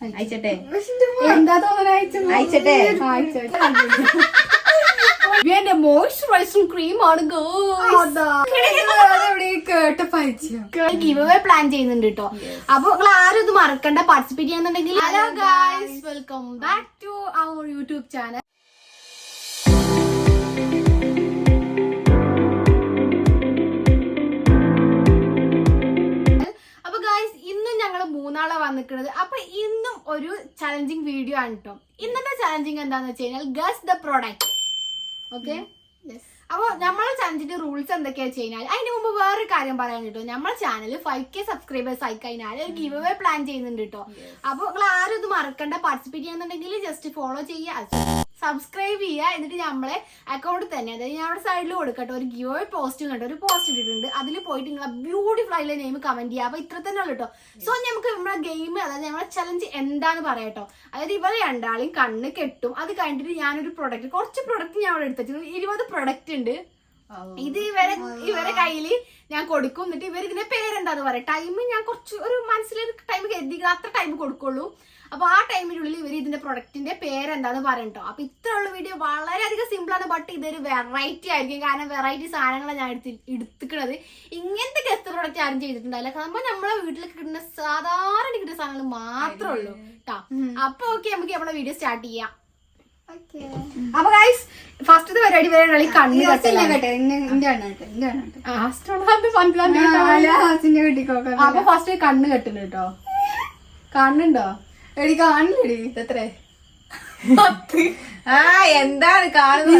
അയച്ചട്ടെ. എന്താ അയച്ചട്ടെ. എന്റെ ക്രീം ആണ് കേട്ടപ്പോ അയച്ചു ഗിവ് അവേ പ്ലാൻ ചെയ്യുന്നുണ്ട് കേട്ടോ അപ്പൊ നിങ്ങൾ ആരും ഇത് മറക്കണ്ട. പാർട്ടിസിപ്പേറ്റ് ചെയ്യുന്നുണ്ടെങ്കിൽ hello guys welcome back to our YouTube channel മൂന്നാളെ വന്നിക്കുന്നത് അപ്പൊ ഇന്നും ഒരു ചലഞ്ചിങ് വീഡിയോ ആണ് കേട്ടോ ഇന്നത്തെ ചലഞ്ചിങ് എന്താന്ന് വെച്ച് കഴിഞ്ഞാൽ ഗസ് ദ പ്രൊഡക്റ്റ് ഓക്കെ അപ്പൊ നമ്മളെ ചലഞ്ചിന്റെ റൂൾസ് എന്തൊക്കെയാ വെച്ച് കഴിഞ്ഞാൽ അതിന് മുമ്പ് വേറൊരു കാര്യം പറയാൻ കേട്ടോ നമ്മളെ ചാനൽ ഫൈവ് കെ സബ്സ്ക്രൈബേഴ്സ് ആയി കഴിഞ്ഞാൽ ഒരു ഗിവ് അവേ പ്ലാൻ ചെയ്യുന്നുണ്ട് കേട്ടോ അപ്പൊ നിങ്ങൾ ആരും ഇത് മറക്കണ്ട. പാർട്ടിസിപ്പേറ്റ് ചെയ്യുന്നുണ്ടെങ്കിൽ ജസ്റ്റ് ഫോളോ ചെയ്യുക. സബ്സ്ക്രൈബ് ചെയ്യുക. എന്നിട്ട് നമ്മളെ അക്കൗണ്ട് തന്നെ അതായത് ഞാൻ അവിടെ സൈഡിൽ കൊടുക്കട്ടെ. ഒരു ഗിയോ പോസ്റ്റ് കണ്ടോ? ഒരു പോസ്റ്റ് ഇട്ടിട്ടുണ്ട്. അതിൽ പോയിട്ട് നിങ്ങൾ ബ്യൂട്ടിഫുൾ ആയിട്ടുള്ള നെയിം കമന്റ് ചെയ്യുക. അപ്പൊ ഇത്ര തന്നെ ഉള്ളു കേട്ടോ സോ നമുക്ക് നമ്മുടെ ഗെയിം അതായത് നമ്മളെ ചലഞ്ച് എന്താന്ന് പറയാട്ടോ. അതായത് ഇവർ രണ്ടാളെയും കണ്ണ് കെട്ടും. അത് കഴിഞ്ഞിട്ട് ഞാനൊരു പ്രൊഡക്റ്റ് കുറച്ച് പ്രൊഡക്റ്റ് ഞാൻ അവിടെ എടുത്തിട്ടുണ്ട് ഇരുപത് പ്രൊഡക്റ്റ് ഉണ്ട്. ഇത് ഇവരെ ഇവരെ കയ്യിൽ ഞാൻ കൊടുക്കും. എന്നിട്ട് ഇവർ ഇതിന്റെ പേരെന്താന്ന് പറയാം. ടൈം ഞാൻ കുറച്ച് ഒരു മനസ്സിലൊരു ടൈം കരുതി അത്ര ടൈം കൊടുക്കുള്ളൂ. അപ്പൊ ആ ടൈമിനുള്ളിൽ ഇവർ ഇതിന്റെ പ്രൊഡക്റ്റിന്റെ പേരെന്താന്ന് പറയട്ടോ അപ്പൊ ഇത്രയുള്ള വീഡിയോ വളരെയധികം സിമ്പിൾ ആണ് ബട്ട് ഇതൊരു വെറൈറ്റി ആയിരിക്കും. കാരണം വെറൈറ്റി സാധനങ്ങളാണ് ഞാൻ എടുത്ത് എടുത്തിക്കണത്. ഇങ്ങനത്തെ ഗസ്റ്റ് പ്രൊഡക്റ്റ് ആരും ചെയ്തിട്ടുണ്ടാവില്ല. കാരണം നമ്മളെ വീട്ടിൽ കിട്ടുന്ന സാധാരണ കിട്ടുന്ന സാധനങ്ങൾ മാത്രമേ ഉള്ളൂ കേട്ടോ അപ്പൊ ഓക്കെ നമുക്ക് നമ്മുടെ വീഡിയോ സ്റ്റാർട്ട് ചെയ്യാം. അപ്പൊ ഗൈസ് ഫസ്റ്റ് ഇത് പരിപാടി വരെ കണ്ണു അപ്പൊ ഫസ്റ്റ് കണ്ണ് കെട്ടില്ല കേട്ടോ കണ്ണുണ്ടോ? എടി കാണില്ലടി. ഇതത്രേ? ആ എന്താണ് കാണുന്നത്?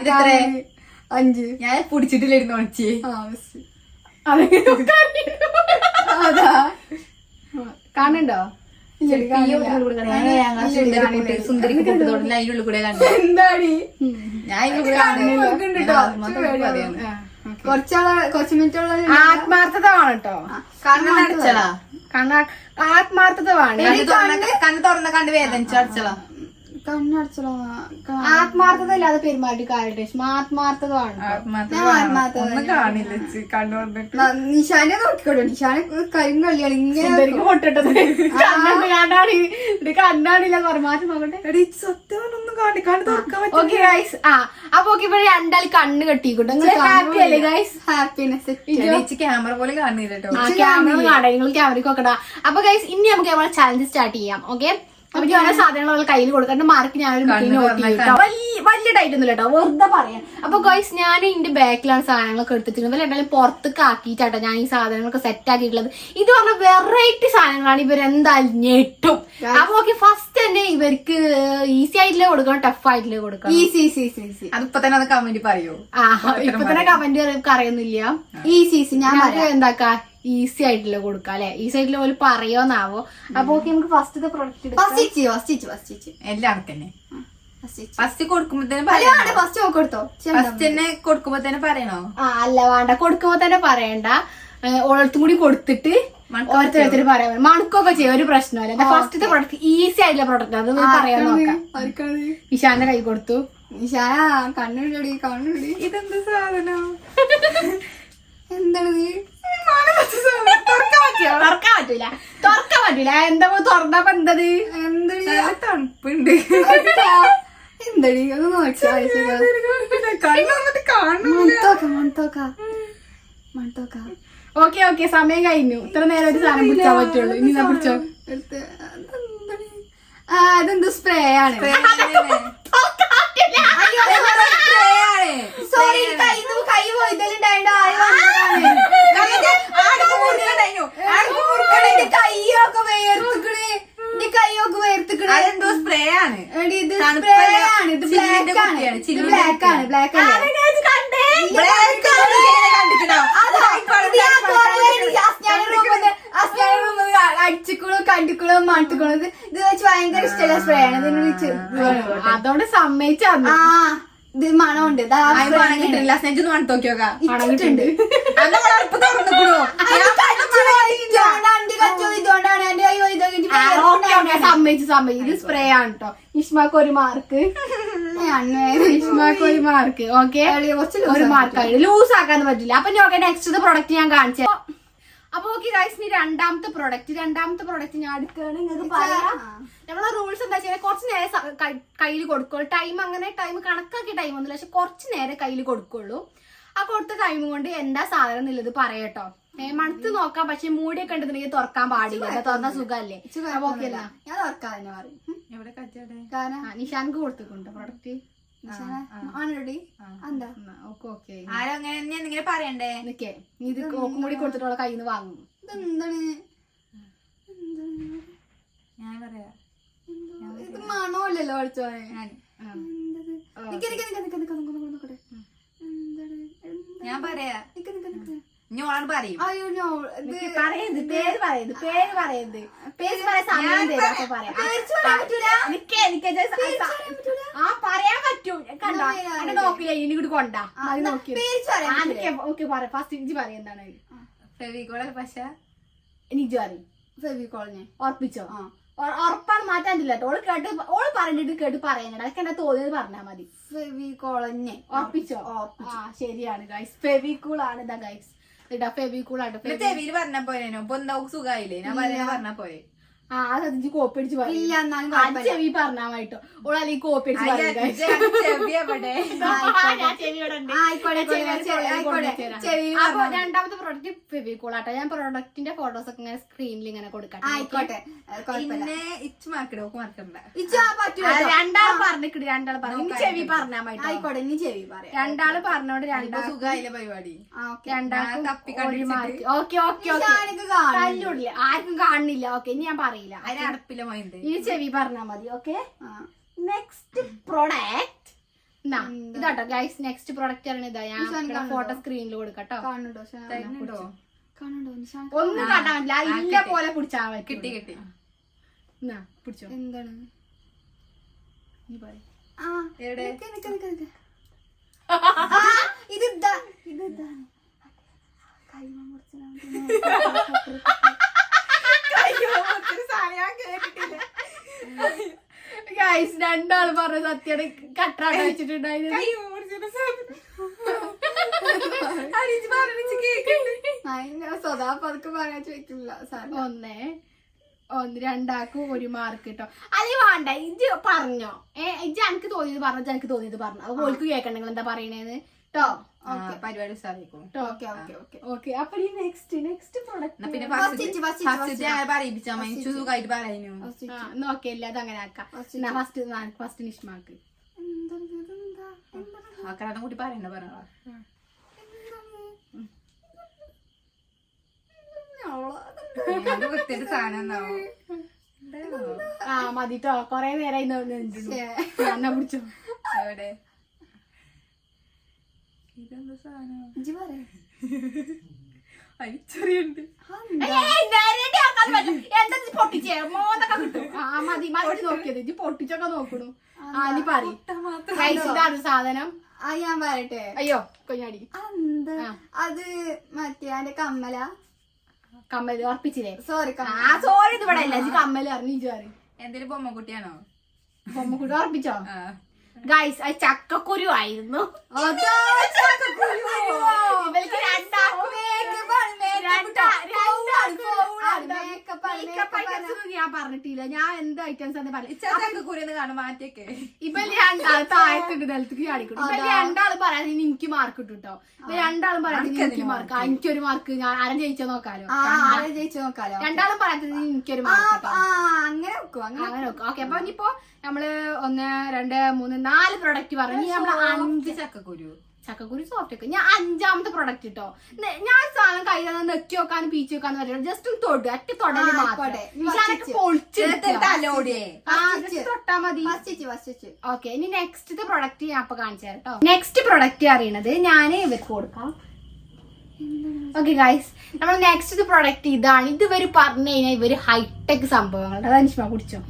ഇതെത്രേ? അഞ്ച്. ഞാൻ പിടിച്ചിട്ടില്ലായിരുന്നു അതെങ്ങനെ അതാ. ട്ടോ. കുറച്ചാളെ കുറച്ച് മിനിറ്റോളം ആത്മാർത്ഥത വേണം കേട്ടോ. കണ്ണടച്ചളാ കണ്ണ ആത്മാർത്ഥത വേണം കണ്ണ് തുറന്ന കണ്ട് വേദനിച്ചു അടച്ചളാ ആത്മാർത്ഥത ഇല്ലാതെ പെരുമാറ്റി കാര്യട്ടെ ആത്മാർത്ഥത ഒന്നും കാണില്ല കണ്ണു തുറന്നിട്ട് നിശാനെ നോക്കിക്കോട്ടോ നിശാനെ കരിയും കളിയാണ് ഇങ്ങനെ പൊട്ടിട്ടത്? നോക്കട്ടെ. എടി സത്യം ഒന്നും കാണി കണ്ണ് തുറക്കാൻ പറ്റും ഓക്കെ ഗൈസ് ആ അപ്പൊ ഓക്കെ ഇവിടെ രണ്ടാൾ കണ്ണ് കെട്ടിക്കോട്ടെ നിങ്ങൾ ഹാപ്പി അല്ലേ ഗൈസ് ഹാപ്പിനെസ് ക്യാമറ പോലെ കാണുന്നില്ല കേട്ടോ. ക്യാമറ കാണാം നിങ്ങൾ ക്യാമറയ്ക്ക് നോക്കടാ. അപ്പൊ ഗൈസ് ഇനി നമുക്ക് നമ്മളെ ചാലഞ്ച് സ്റ്റാർട്ട് ചെയ്യാം. ഓക്കെ അപ്പൊ ഓരോ സാധനങ്ങൾ കയ്യിൽ കൊടുക്കാണ്ട് മാർക്ക് ഞാൻ. വലിയ വലിയ ടൈറ്റ് ഒന്നും കേട്ടോ വെറുതെ പറയാം. അപ്പൊ ഗോയ്സ് ഞാൻ ഇതിന്റെ ബാക്കിലാണ് സാധനങ്ങളൊക്കെ എടുത്തിട്ടുള്ളത് എന്തായാലും പുറത്തേക്ക് ആക്കിയിട്ടാട്ടോ ഞാൻ ഈ സാധനങ്ങളൊക്കെ സെറ്റ് ആക്കിയിട്ടുള്ളത്. ഇത് പറഞ്ഞ വെറൈറ്റി സാധനങ്ങളാണ് ഇവരെന്തായാലും ഞെട്ടും. അപ്പൊ ഓക്കെ ഫസ്റ്റ് തന്നെ ഇവർക്ക് ഈസി ആയിട്ടില്ലേ കൊടുക്കണം? ടഫ് ആയിട്ടില്ലേ കൊടുക്കണം? ഈസി ഈസി ഈസി ഈസി അതിപ്പോ തന്നെ അത് കമന്റ് പറയൂ. ആ ഇപ്പൊ തന്നെ കമന്റ് അറിയുന്നില്ല ഈസി ഈസി ഞാൻ എന്താക്കാ? ഈസി ആയിട്ടുള്ള കൊടുക്കാം അല്ലെ? ഈസി ആയിട്ടില്ല പോലെ പറയുമെന്നാവോ അപ്പൊ ഓക്കെ നമുക്ക് first product first first first ഇച്ചി എല്ലാം തന്നെ. ഫസ്റ്റ് ഫസ്റ്റ് കൊടുക്കുമ്പോ ഫസ്റ്റ് ഫസ്റ്റ് തന്നെ പറയണോ? ആ അല്ല വേണ്ട. കൊടുക്കുമ്പോ തന്നെ പറയണ്ട. ഓരോരുത്തും കൂടി കൊടുത്തിട്ട് ഓരോരുത്തർ പറയാൻ. മണക്കൊക്കെ ചെയ്യും ഒരു പ്രശ്നമല്ല ഫസ്റ്റത്തെ പ്രൊഡക്റ്റ് ഈസി ആയിട്ടുള്ള പ്രൊഡക്റ്റ് അത് പറയാൻ നോക്കാം. ആർക്കാണ്? ഇഷാന്റെ കൈ കൊടുത്തു. ഇഷാ കണ്ണുടി കണ്ണുടി ഇതെന്ത് സാധനം? തുറക്കാൻ പറ്റൂല. തുറക്കാൻ പറ്റൂല. എന്താ തുറന്നപ്പോ എന്തത് എന്തടി തണുപ്പുണ്ട്. എന്തടി ഓക്കെ ഓക്കെ. സമയം കഴിഞ്ഞു. ഇത്ര നേരം ഒരു സാധനം പിടിച്ചാൻ പറ്റുള്ളൂ. ഇനി ഞാൻ പിടിച്ചോ? അതെന്തോ സ്പ്രേ ആണ്? സോറി കൈ കൈ പോയതിലുണ്ടായിട്ട് കൈയൊക്കെ വേർത്തുക്കണേ. എന്റെ കൈയൊക്കെ വേർത്തുക്കണേ. അതെന്തോ സ്പ്രേ ആണ്. ഇത്. സ്പ്രേ ആണ്. ഇത് ബ്ലാക്ക് ആണ്. ബ്ലാക്ക് ആണ്. ബ്ലാക്ക് ആണ് Black ആണ്. ഇങ്ങനെ കണ്ടിട്ടുണ്ടോ? അടിച്ചിക്കണോ കണ്ടിക്കണോ മണത്തിക്കണോ ഇത് വെച്ച് ഭയങ്കര ഇഷ്ടമുള്ള സ്പ്രേ ആണ്. ഇതിന് വെച്ച് അതോണ്ട് സമ്മതിച്ചു ആ ഇത് മണമുണ്ട്. കിട്ടില്ല സ്നെജ് ഒന്ന് നോക്കിയോക്കാ ഇട്ടിട്ടുണ്ട്. സമ്മതിച്ചു സമ്മതിച്ചു. ഇത് സ്പ്രേ ആണ് കേട്ടോ ഇഷ്മാക്ക് ഒരു മാർക്ക് ഇഷ്മാക്ക് ഒരു മാർക്ക് ഓക്കെ? കുറച്ച് ഒരു മാർക്ക് ലൂസ് ആക്കാൻ പറ്റില്ല. അപ്പൊ ഞാൻ നെക്സ്റ്റ് പ്രൊഡക്റ്റ് ഞാൻ കാണിച്ചു അപ്പൊ ഓക്കെ ഗൈസ് നീ രണ്ടാമത്തെ പ്രോഡക്റ്റ് രണ്ടാമത്തെ പ്രോഡക്റ്റ് ഞാൻ എടുക്കുകയാണ് നിങ്ങൾക്ക് പറയാം. നമ്മളെ റൂൾസ് എന്താ വെച്ചാൽ കുറച്ച് നേരം കയ്യിൽ കൊടുക്കുള്ളൂ. ടൈം അങ്ങനെ ടൈം കണക്കാക്കിയ ടൈം ഒന്നുമില്ല. പക്ഷെ കുറച്ച് നേരം കയ്യിൽ കൊടുക്കുള്ളൂ. ആ കൊടുത്ത ടൈം കൊണ്ട് എന്താ സാധനം എന്നുള്ളത് പറയട്ടോ ഏ, മണത്ത് നോക്കാം. പക്ഷെ മൂടിയൊക്കെ ഉണ്ടെന്നുണ്ടെങ്കിൽ തുറക്കാൻ പാടില്ല. തുറന്ന ഓക്കെ ഞാൻ തുറക്കാതെ നിഷാൻക്ക് കൊടുത്തിട്ടുണ്ട് പ്രൊഡക്റ്റ് ആരും അങ്ങനെ പറയണ്ടേ? നീ ഇത് കൂടി കൊടുത്തിട്ടുള്ള കയ്യിൽ നിന്ന് വാങ്ങും. ഇതെന്താണ്? ഞാൻ പറയാ. ഇത് ഞാൻ പറയാ. ഇനി ഓളോട് പറയും. അയ്യോ നോ പറയുന്നത് പേര് പറയുന്നത് പേര് പറയുന്നത് പേര് പറയാൻ സമയം തരാം അപ്പൊ പറയാം. ആ പറയാൻ പറ്റും. കണ്ടോ? എന്നാ നോക്കില്ല ഇനി കൂടി കൊണ്ടാ. അത് നോക്കി? നിക്കേ ഓക്കെ പറയാം ഫസ്റ്റ് ഇഞ്ചി പറയാം എന്താണ്? ഫെവിക്കോളെ പക്ഷെ. എനിക്ക് പറയും. ഫെവിക്കോളിനെ ഉറപ്പിച്ചോ? ആ. ഉറ- ഉറപ്പാണ് മാറ്റാൻ പറ്റില്ല ഓൾ കേട്ട് ഓൾ പറഞ്ഞിട്ട് കേട്ട് പറയാനട അതൊക്കെ എന്നെ തോന്നിയത് പറഞ്ഞാ മതി. ഫെവിക്കോളനെ ഉറപ്പിച്ചോ? ആ ശരിയാണ് ഗൈസ് ഫെവിക്കോൾ ആണ് ഇതാ ഗൈസ് എന്നിട്ട് ആ ഫെവി. കൂളാണ്ട് പറഞ്ഞ പോലെ സുഖമായില്ലേ ഞാൻ പറഞ്ഞ പോലെ. ആ കോപ്പി അടിച്ച് പറയും. ഇല്ല എന്നാലും ആ കുഴപ്പമില്ല. ചെവി പറഞ്ഞാ മതിട്ടോ ഓൾ അല്ലെങ്കിൽ കോപ്പി അടിച്ച് അയ്യ, പറയും guys. ഇജ്ജ് ചെവി ഞാൻ ചെവി ഇവിടെ ഉണ്ട്. ആ, ആയിക്കോട്ടെ, ഞാൻ ചെവി ആയിക്കോട്ടെ, ചെവി ആയിക്കോട്ടെ. കൊണ്ടുവച്ച് തരാം. ചെവി അപ്പൊ പറഞ്ഞാ രണ്ടാമത്തെ പ്രോഡക്റ്റ് ഫെവിക്കോളാട്ടോ. ഞാൻ പ്രോഡക്റ്റിന്റെ ഫോട്ടോസ് ഒക്കെ ഇങ്ങനെ സ്ക്രീനിൽ ഇങ്ങനെ കൊടുക്കട്ടെ ആയിക്കോട്ടെ. അത് കുഴപ്പമില്ല. പിന്നെ ഇച്ച് മാർക്കിടോ ഇജ്ജ് ആ പറ്റൂല കേട്ടോ. രണ്ടാൾ പറഞ്ഞിട്ട് രണ്ടാൾ പറഞ്ഞു. ഇനി ചെവി പറഞ്ഞാ മതി ട്ടോ. ആയിക്കോട്ടെ ഇനി ചെവി പറയാം. രണ്ടാൾ പറഞ്ഞോണ്ട് രണ്ടാൾ സുഖായില്ലേ പരിപാടി? ആ ഓക്കെ. രണ്ടാൾക്കും ഞാൻ തപ്പി ഒരു കണ്ടുപിടിച്ചിട്ട് മാർക്ക് ഓക്കെ ഓക്കെ ഓക്കെ. ഞാനൊക്കെ കാണും തല്ലൂടില്ല. ആർക്കും കാണുന്നില്ല. ഓക്കെ ഇനി ഞാൻ പറയില്ല അറിയില്ല. അതിനടപ്പിലെ മൈൻഡ് ഈ ചെവി പറഞ്ഞാ മതി ഓക്കെ? നെക്സ്റ്റ് പ്രൊഡക്റ്റ് ഇതാട്ടോ ഗൈസ് നെക്സ്റ്റ് പ്രൊഡക്റ്റ് ആണ് ഇതാ. ഞാൻ ഫോട്ടോ സ്ക്രീനിൽ കൊടുക്കട്ടോ കാണുന്നുണ്ടോ? കാണുന്നുണ്ടോ? ഒന്നും കാണാനില്ല ഇല്ല പോലെ പിടിച്ചാ കിട്ടി കിട്ടി. പിടിച്ചോ. എന്താണ്? നീ പറ ഇത് ഇതാ. ഇത് ഇതാണ് കൈമ മുറിച്ചാൽ മുറിച്ചതാണ്. ഗൈസ് രണ്ടാൾ പറഞ്ഞ സത്യാണ് കട്ടാണ് വെച്ചിട്ടുണ്ടായിരുന്നു ഞാൻ സ്വതാ പതുക്കെ പറയാൻ ചോദിക്കില്ല സാർ ഒന്ന് ഒന്ന് രണ്ടാക്കും ഒരു മാർക്ക് കിട്ടോ അല്ലെ വേണ്ട. ഇജ് പറഞ്ഞോ. ഏ ഇജ് എനിക്ക് തോന്നിയത് പറഞ്ഞു. എനിക്ക് തോന്നിയത് പറഞ്ഞു. അപ്പൊ ഓൾക്ക് കേൾക്കണ്ട. എന്താ പറയണേന്ന്. കേട്ടോ പരിപാടി നെക്സ്റ്റ് നെക്സ്റ്റ് ഫസ്റ്റ് ഫസ്റ്റ് പറ. ആ. മതിട്ടോ. കൊറേ നേരം ഇന്ന് പിടിച്ചോ ഇതെന്താ സാധനം? പൊട്ടിച്ചൊക്കെ നോക്കണു. ആനി പറയും. സാധനം. ആ ഞാൻ പറയട്ടെ. അയ്യോ കൊഞ്ഞാടി. അത് മറ്റേ അന്റെ കമ്മല? കമ്മൽ അർപ്പിച്ചില്ലേ സോറി ആ സോറി ഇത് ഇവിടെ അല്ല. കമ്മൽ അറിഞ്ഞു എന്തേലും ബൊമ്മക്കുട്ടിയാണോ? ബൊമ്മക്കുട്ടി അർപ്പിച്ചോ ഗൈസ് അത് ചക്കക്കുരു ആയിരുന്നു. ഇവർക്ക് രണ്ടാക്കും ഞാൻ പറഞ്ഞിട്ടില്ല. ഞാൻ എന്ത് ഐറ്റംസ് ആണ് പറഞ്ഞത് മാറ്റിയൊക്കെ. ഇപ്പൊ രണ്ടാൾ താഴത്തുണ്ട് നിലത്തേക്ക് കാണിക്കും ഇപ്പൊ രണ്ടാളും പറയാതെ എനിക്ക് മാർക്ക് കിട്ടും കേട്ടോ ഇപ്പൊ രണ്ടാളും പറയാതെ എനിക്ക് മാർക്ക് എനിക്കൊരു മാർക്ക് ഞാൻ ആരും ജയിച്ചോ നോക്കാലോ. ആ ജയിച്ചോ നോക്കാലോ. രണ്ടാളും പറയാത്തത് എനിക്കൊരു മാർക്ക് ആ, അങ്ങനെ വെക്കും അങ്ങനെ അങ്ങനെ നോക്കാം ഓക്കെ അപ്പൊ ഇനിയിപ്പോ നമ്മൾ ഒന്ന് രണ്ട് മൂന്ന് നാല് പ്രൊഡക്റ്റ് പറഞ്ഞു നമ്മൾ അഞ്ച് ചക്കക്കുരു ചക്കക്കുരു സോഫ്റ്റ് ഒക്കെ. ഞാൻ അഞ്ചാമത്തെ പ്രൊഡക്റ്റ് കിട്ടോ ഞാൻ സാധനം കയ്യിൽ നെക്കി വെക്കാനും പീച്ച് വെക്കാനും പറ്റില്ല. ജസ്റ്റ് ഒന്ന് തൊടുക. അറ്റ് തൊടൽ മാത്രം. തൊട്ടാ മതി. ഓക്കെ ഇനി നെക്സ്റ്റ് പ്രൊഡക്റ്റ് ഞാൻ അപ്പൊ കാണിച്ചു തരാം കേട്ടോ നെക്സ്റ്റ് പ്രൊഡക്റ്റ് അറിയണത് ഞാൻ ഇവർക്ക് കൊടുക്കാം. ഓക്കെ ഗൈസ് നമ്മൾ നെക്സ്റ്റ് പ്രൊഡക്റ്റ് ഇതാണ്. ഇത് ഇവർ പറഞ്ഞു കഴിഞ്ഞാൽ ഇവർ ഹൈടെക് സംഭവങ്ങൾ അതാ നിഷ്മ കുടിച്ചോ.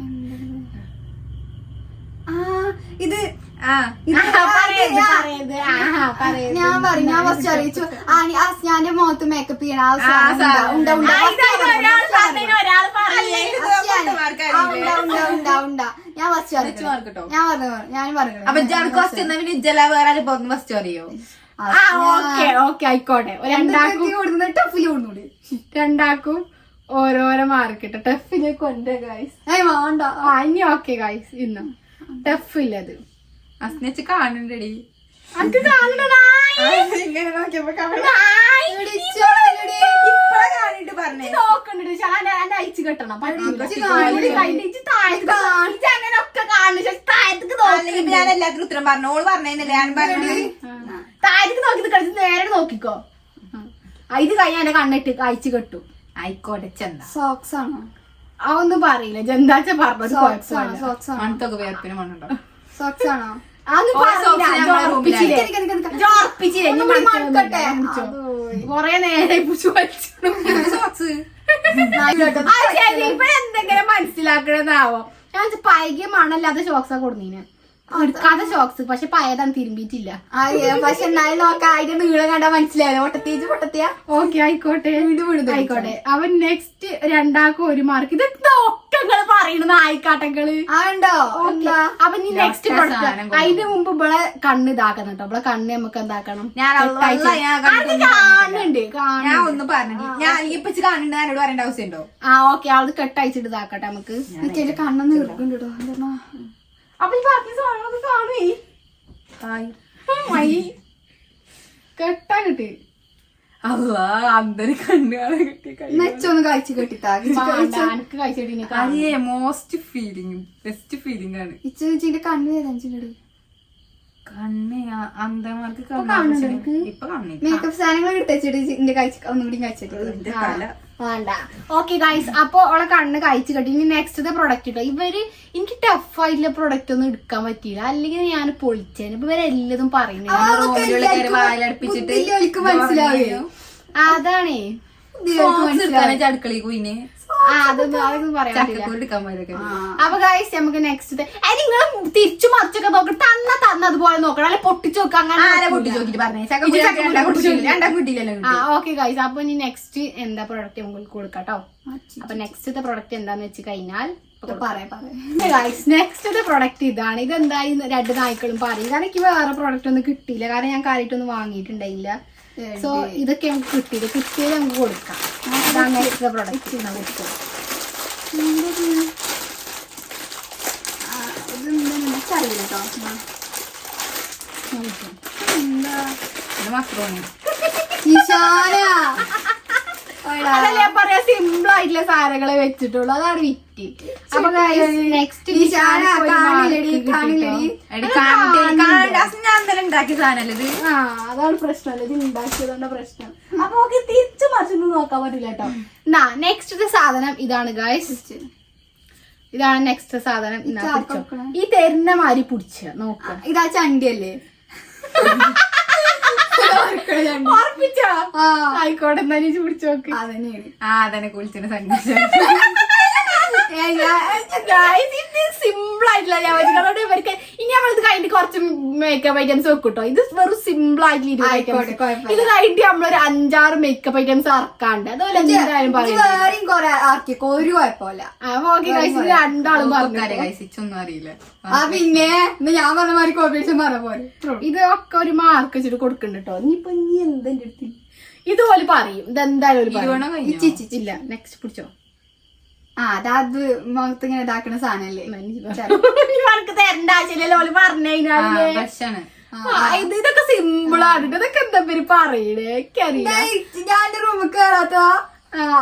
ആ ഇത് ഞാൻ ഞാൻ ഫസ്റ്റ് അറിയിച്ചു. മുഖത്ത് മേക്കപ്പ് ചെയ്യണം. ഞാൻ ഫസ്റ്റ് അറിയിച്ചു ഞാൻ പറഞ്ഞു ഞാൻ പറഞ്ഞു ഫസ്റ്റ് ഫസ്റ്റ് അറിയോ ആയിക്കോട്ടെ. രണ്ടാക്കും കൊടുക്കുന്ന ടഫിൽ രണ്ടാക്കും ഓരോരോ മാർക്കിട്ട് ടഫിലേക്ക് ഉണ്ട് ഗായ്സ് വേണ്ട. ഇനി ഓക്കെ ഗൈസ് ഇന്ന്. ടഫില്ലത് അസ്നച്ച് കാണണ്ടടി. ഇങ്ങനെ നോക്കിയപ്പോ കാണിട്ട് പറഞ്ഞേ. എന്റെ അയച്ചു കെട്ടണം. കാണുന്നു താഴത്തേക്ക് ഞാൻ എല്ലാത്തിനും ഉത്തരം പറഞ്ഞു. ഓൾ പറഞ്ഞേ ഞാൻ പറഞ്ഞു താഴത്തേക്ക് നോക്കി കളിച്ച് നേരെ നോക്കിക്കോ. ഇത് കഴിഞ്ഞ എന്റെ കണ്ണിട്ട് അയച്ചു കെട്ടു. ആയിക്കോട്ടെ ചെന്ത സോക്സ് ആണോ? അതൊന്നും പറയില്ല. ജന്താച്ച പറഞ്ഞു സോക്സ് ആണ്? സോക്സ് ആണ്? മണത്തൊക്കെ വേർപ്പിന് മണ്ണുണ്ടോ? സോക്സ് ആണോ. കൊറേ നേരെ സോക്സ്. എന്തെങ്കിലും മനസ്സിലാക്കണെന്നാവോ ഞാൻ പൈകിയ മണല്ലാത്ത ഷോക്സാ കൊടുന്നീന്. എടുക്കാത്ത ഷോക്സ് പക്ഷെ പഴയതാണ് തിരുമ്പിയിട്ടില്ല. പക്ഷെ എന്നാലും നോക്കാം അതിന്റെ നീളം കണ്ടാ മനസ്സിലായോ പൊട്ടത്തിച്ച് പൊട്ടത്തിയ? ഓക്കെ ആയിക്കോട്ടെ. വീണ്ടും ആയിക്കോട്ടെ. അവൻ നെക്സ്റ്റ് രണ്ടാക്കും ഒരു മാർക്ക് ഇത് ഒക്കെ പറയണത് ആയിക്കാട്ടങ്ങൾ ആണ്ടോ അപ്പൊ നീ നെക്സ്റ്റ് അതിന്റെ. അതിന് മുമ്പ് ഇവളെ കണ്ണ് ഇതാക്കണം കേട്ടോ ഇവളെ കണ്ണ് നമുക്ക് എന്താക്കണം? കാണുന്നുണ്ട് ഞാൻ ഒന്ന് പറഞ്ഞു ഞാൻ കാണുന്നുണ്ട് എന്നോട് പറയേണ്ട ആവശ്യമുണ്ടോ? ആ ഓക്കെ. അവൾ കെട്ടയച്ചിട്ട് ഇതാക്കട്ടെ നമുക്ക്. കണ്ണെന്ന് കേട്ടോ എന്താ? അപ്പൊ ഈ ബാക്കി സാധനങ്ങളൊക്കെ കാണുവേ. മൈ. കെട്ടാൻ കിട്ടി. അല്ലാ അന്തര് കണ്ണുകളെ കിട്ടി നെച്ചൊന്ന് കഴിച്ചു കെട്ടിത്താ എനിക്ക് കഴിച്ചിട്ട് അതേ മോസ്റ്റ് ഫീലിംഗ് ബെസ്റ്റ് ഫീലിംഗ് ആണ്. ഇച്ചിന്റെ കണ്ണ് വേദനിച്ചിട്ടുണ്ട് കണ്ണ് നിനക്ക്? ഇപ്പൊ മേക്കപ്പ് സാധനങ്ങൾ എടുത്തുവെച്ചിട്ട് ഇന്റെ കഴിച്ച് ഒന്നും കൂടി കഴിച്ചിട്ട് വേണ്ട. ഓക്കെ ഗൈസ് അപ്പൊ ഓളെ കണ്ണ് കഴിച്ചു കെട്ടി. ഇനി നെക്സ്റ്റ് പ്രൊഡക്റ്റ് ഇട്ടോ ഇവർ എനിക്ക് ടഫ് ആയിട്ടുള്ള പ്രൊഡക്റ്റ് ഒന്നും എടുക്കാൻ പറ്റിയില്ല. അല്ലെങ്കിൽ ഞാൻ പൊളിച്ചേന്. ഇപ്പൊ ഇവരെല്ലതും പറയുന്നത് അതാണേ. അടുക്കളയിൽ കുയിന് അപ്പൊ ഗൈസ് നമുക്ക് നെക്സ്റ്റ് നിങ്ങൾ തിരിച്ചു മറിച്ചൊക്കെ നോക്കണം തന്ന തന്നതുപോലെ നോക്കണം അല്ലെ പൊട്ടിച്ചു നോക്കാം. അങ്ങനെ ആരെ നോക്കൂല. പൊട്ടി നോക്കിട്ട് പറഞ്ഞേ? പൊട്ടിച്ച് ഓക്കെ ഗൈസ് അപ്പൊ ഇനി നെക്സ്റ്റ് എന്താ പ്രൊഡക്റ്റ് നമുക്ക് കൊടുക്കാട്ടോ അപ്പൊ നെക്സ്റ്റ് പ്രൊഡക്റ്റ് എന്താന്ന് വെച്ച് കഴിഞ്ഞാൽ നെക്സ്റ്റ് പ്രൊഡക്റ്റ് ഇതാണ്. ഇത് എന്തായാലും രണ്ട് നായ്ക്കളും പറയും. കാരണം എനിക്ക് വേറെ പ്രൊഡക്റ്റ് ഒന്നും കിട്ടിയില്ല. കാരണം ഞാൻ കാര്യമായിട്ടൊന്നും വാങ്ങിയിട്ടുണ്ടായില്ല. സോ ഇതൊക്കെ നമുക്ക് കിട്ടിയത് കിട്ടിയത് നമുക്ക് കൊടുക്കാം. അതാണ് നെക്സ്റ്റ് പ്രൊഡക്റ്റ് കൊടുക്കാം അറിയില്ല കേട്ടോ എന്താ മക്രോണി ഈശാന അതല്ല പറയാ സിമ്പിൾ ആയിട്ടുള്ള സാധനങ്ങളെ വെച്ചിട്ടുള്ളൂ. അതാണ് വിറ്റ്. അപ്പൊ നെക്സ്റ്റ് ഉണ്ടാക്കിയ സാധനല്ലേ ഇത്? ആ അതാണ് പ്രശ്നം. ഇത് ഉണ്ടാക്കിയതാണ് പ്രശ്നം. അപ്പൊ നമുക്ക് തിരിച്ചു മറിച്ചൊന്നും നോക്കാൻ പറ്റില്ല കേട്ടോ. എന്നാ നെക്സ്റ്റ് സാധനം ഇതാണ് ഗായ്സ് ഇതാണ് നെക്സ്റ്റ് സാധനം. ഈ തരുന്ന മാതിരി പിടിച്ച നോക്ക. ഇതാ ചണ്ടിയല്ലേ? ആയിക്കോട്ടെ എന്നാ നീ പിടിച്ചു നോക്ക്. അതന്നെയാണ്. ആ അതന്നെ കുളിച്ചിന് സന്ദേശം സിമ്പിൾ ആയിട്ടില്ല ഞാൻ വെച്ചിട്ടുള്ളത് ഇവർക്ക് ഇനി നമ്മളിത് കഴിഞ്ഞിട്ട് കുറച്ച് മേക്കപ്പ് ഐറ്റംസ് വെക്കൂട്ടോ. ഇത് വെറും സിമ്പിൾ ആയിട്ടുള്ള ഐറ്റംസ്. ഇത് കഴിഞ്ഞിട്ട് നമ്മളൊരു അഞ്ചാറ് മേക്കപ്പ് ഐറ്റംസ് ഇറക്കാണ്ട് അതുപോലെ എന്തായാലും പറയും വേറെയും കൊറേ ആർക്കിക്കോ ഒരു കുഴപ്പമില്ല. രണ്ടാളും പറഞ്ഞു അറിയില്ല. ആ പിന്നെ ഞാൻ പറഞ്ഞ മാതിരി കോപ്പറേഷൻ പറഞ്ഞ പോലെ. ഇതൊക്കെ ഒരു മാർക്ക് വെച്ചിട്ട് കൊടുക്കുന്നുണ്ട് കേട്ടോ ഇനിയിപ്പൊ ഇനി എന്തെന്റെ അടുത്ത് ഇതുപോലെ പറയും. ഇതെന്തായാലും ഇല്ല നെക്സ്റ്റ് പിടിച്ചോ. ആ അതാത് മുഖത്ത് ഇങ്ങനെ ഇതാക്കണ സാധനല്ലേ? ഇവർക്ക് തരണ്ട ആവശ്യമില്ലല്ലോ ഓൽ പറഞ്ഞു ആ, ഇത് ഇതൊക്കെ സിമ്പിൾ ആണ്. ഇതൊക്കെ എന്താ പേര് പറയണേ? ഞാൻ റൂമിൽ കയറാത്ത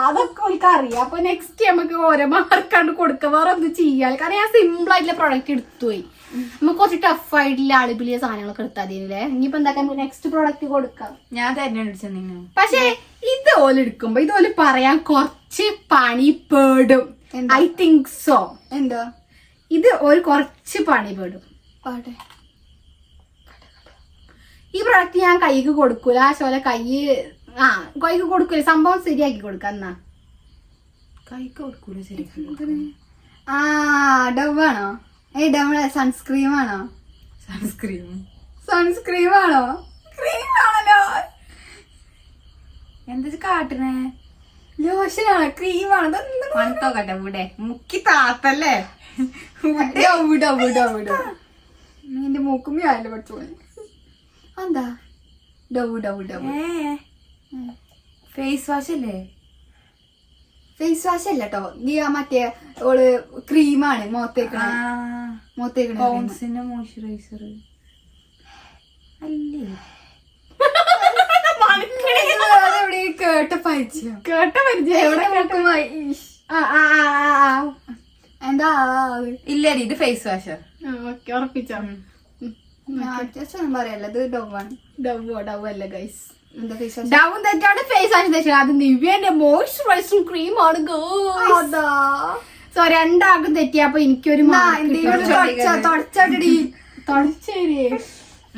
അതൊക്കെ ഓൾക്ക് അറിയാം അപ്പൊ നെക്സ്റ്റ് നമുക്ക് ഓരോ മാർക്കാണ്ട് കൊടുക്കുക വേറെ ഒന്നും ചെയ്യാൻ കാരണം ഞാൻ സിമ്പിൾ ആയിട്ടുള്ള പ്രൊഡക്റ്റ് എടുത്തു പോയി. നമുക്ക് കുറച്ച് ടഫ് ആയിട്ടുള്ള അളിപിളിയ സാധനങ്ങളൊക്കെ എടുത്താൽ മതിയല്ലേ ഇനിയിപ്പോ എന്താ നമുക്ക് നെക്സ്റ്റ് പ്രോഡക്റ്റ് കൊടുക്കാം. ഞാൻ തെരഞ്ഞെടുത്ത നിങ്ങൾ പക്ഷേ ഇതുപോലെ എടുക്കുമ്പോ ഇതുപോലെ പറയാൻ കുറച്ച് പണി പേടും ഐ തിങ്ക് സോ എന്താ? ഇത് ഒരു കുറച്ച് പണി പേടും. ഈ പ്രോഡക്റ്റ് ഞാൻ കൈക്ക് കൊടുക്കൂല. ശോല കൈ ആ കൈക്ക് കൊടുക്കൂല. സംഭവം ശരിയാക്കി കൊടുക്കാം എന്നാ. കൈക്ക് കൊടുക്കൂല ശരി ആ ഡവ് ഡവ് സൺസ്ക്രീം ആണോ സൺസ്ക്രീം സൺസ്ക്രീം ആണോ ക്രീം ആണല്ലോ. എന്താ കാട്ടണേ? ലോഷൻ ആണോ? ക്രീം ആണോ? മണത്തോക്കട്ടെ ഇവിടെ. മുക്കി താത്തല്ലേ? വിടോ വിടോ വിടോ നിന്റെ മൂക്കുമ്പി ആയാലും പഠിച്ചു എന്താ? Dove Dove Dove face wash അല്ലേ? ഫേസ് വാഷ് അല്ല കേട്ടോ നീ ആ മറ്റേ ഓൾ ക്രീമാണ് മുഖത്തേക്കണ പോൺസിന്റെ മോയ്സ്ചറൈസർ. അല്ലേ? എവിടെ കേട്ട പരിചയം. കേട്ട പരിചയം. എവിടെ എന്താ? ഇത് ഫേസ് വാഷ്. ഓക്കെ ഉറപ്പിച്ചോ? പറയല്ല? ഇത് ഡവാണ് ഡവ് ഡവ് അല്ല ഗൈസ് എന്താ ഫേസ് വാഷ്? ഡവും തെറ്റാണ് ഫേസ് വാഷ് തെറ്റാണ് അത് നിവ്യന്റെ മോയ്സ്ചറൈസിംഗ് ക്രീം ആണ് അതാ. സോ രണ്ടാൾക്കും തെറ്റിയപ്പോ എനിക്കൊരു തുടച്ചോട്ടെടി. തുടച്ചേരി.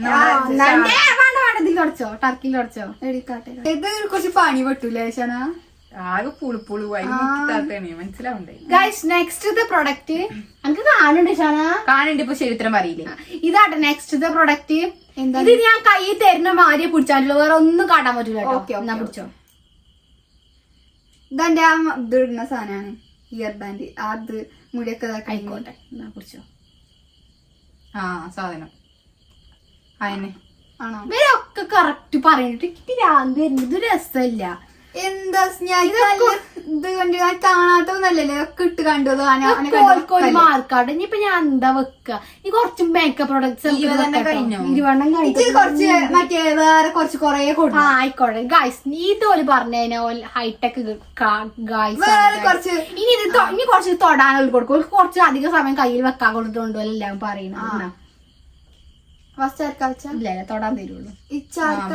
ആ, എന്നാ, ഏ, വേണ്ട വേണ്ട ഇതിൽ തുടച്ചോ. ടർക്കിൽ തുടച്ചോ. എടുക്കാട്ടെ. ഇത് കുറച്ച് പണി പെട്ടൂലേ ശന ആകെ മനസ്സിലാവണ്ടേ? ഗൈസ് നെക്സ്റ്റ് പ്രൊഡക്റ്റ് എനിക്ക് കാണുന്നുണ്ട് ഷാന? കാണണ്ട് ഇപ്പൊ ചരിത്രം പറയില്ലേ? ഇതാട്ടെ നെക്സ്റ്റ് പ്രൊഡക്റ്റ് എന്താ? ഇത് ഞാൻ കൈ തരുന്ന മാതിരി പിടിച്ചാലോ വേറെ ഒന്നും കാട്ടാൻ പറ്റൂല. ഓക്കേ, എന്നാ. പിടിച്ചോ. ഇതെന്റെ ആ ഇതിടുന്ന സാധനമാണ് ഇയർ ബാൻഡ് അത് മുടിയൊക്കെ ആയിക്കോട്ടെ. എന്നാ കുറിച്ചോ ആ സാധനം. അതിനെ ആണോ? ഇവരൊക്കെ കറക്റ്റ് പറഞ്ഞിട്ട് എനിക്ക് ഭ്രാന്ത് വരുന്നത്. രസമില്ല. എന്താ ഞാൻ ഇത് നല്ല- ഇത് കണ്ട്. ഞാൻ കാണാത്തൊന്നല്ലല്ലോ ഇതൊക്കെ ഇട്ട് കണ്ടത്. മാർക്കാട് ഇനിയിപ്പൊ ഞാൻ എന്താ വെക്കുക ഈ കുറച്ച് മേക്കപ്പ് പ്രോഡക്ട്സ്? ഇരുവണ്ണം കുറച്ച് മറ്റേ വേറെ കുറച്ച് കൊറേ ആയിക്കോട്ടെ. ഗായ്സ് നീ തോൽ പറഞ്ഞ ഹൈടെക് ഗായ്സ് വേറെ കുറച്ച് ഇനി ഇത് ഇനി കുറച്ച് തൊടാനുള്ള കൊടുക്കും. കുറച്ച് അധിക സമയം കയ്യിൽ വെക്കാൻ കൊടുത്തോണ്ടോ എല്ലാം പറയുന്നത് എന്നാ. ഫസ്റ്റ് ആർക്കാ ഇല്ല തൊടാൻ തരുള്ളൂ. ഇച്ചാർക്ക?